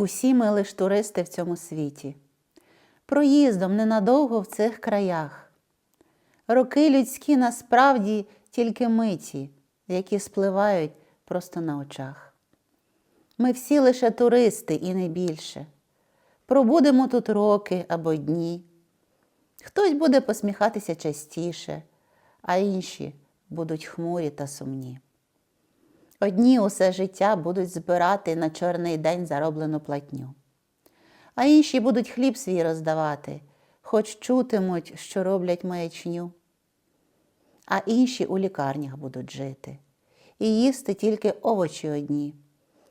Усі ми лиш туристи в цьому світі, проїздом ненадовго в цих краях. Роки людські насправді тільки миті, які спливають просто на очах. Ми всі лише туристи і не більше. Пробудемо тут роки або дні. Хтось буде посміхатися частіше, а інші будуть хмурі та сумні. Одні усе життя будуть збирати на чорний день зароблену платню, а інші будуть хліб свій роздавати, хоч чутимуть, що роблять маячню. А інші у лікарнях будуть жити і їсти тільки овочі одні,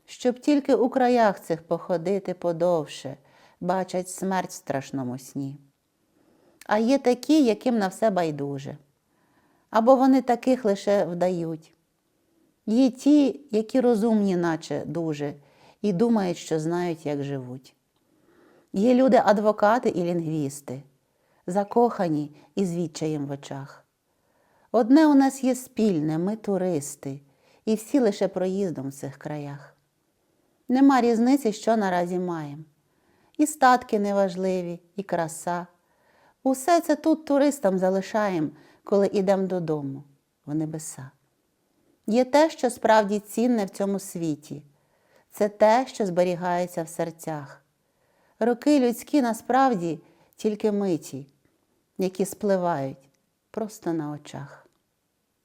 щоб тільки у краях цих походити подовше, бачать смерть в страшному сні. А є такі, яким на все байдуже, або вони таких лише вдають. Є ті, які розумні, наче дуже, і думають, що знають, як живуть. Є люди-адвокати і лінгвісти, закохані і з відчаєм в очах. Одне у нас є спільне, ми туристи, і всі лише проїздом в цих краях. Нема різниці, що наразі маємо. І статки неважливі, і краса. Усе це тут туристам залишаємо, коли йдемо додому, в небеса. Є те, що справді цінне в цьому світі, це те, що зберігається в серцях. Роки людські насправді тільки миті, які спливають просто на очах.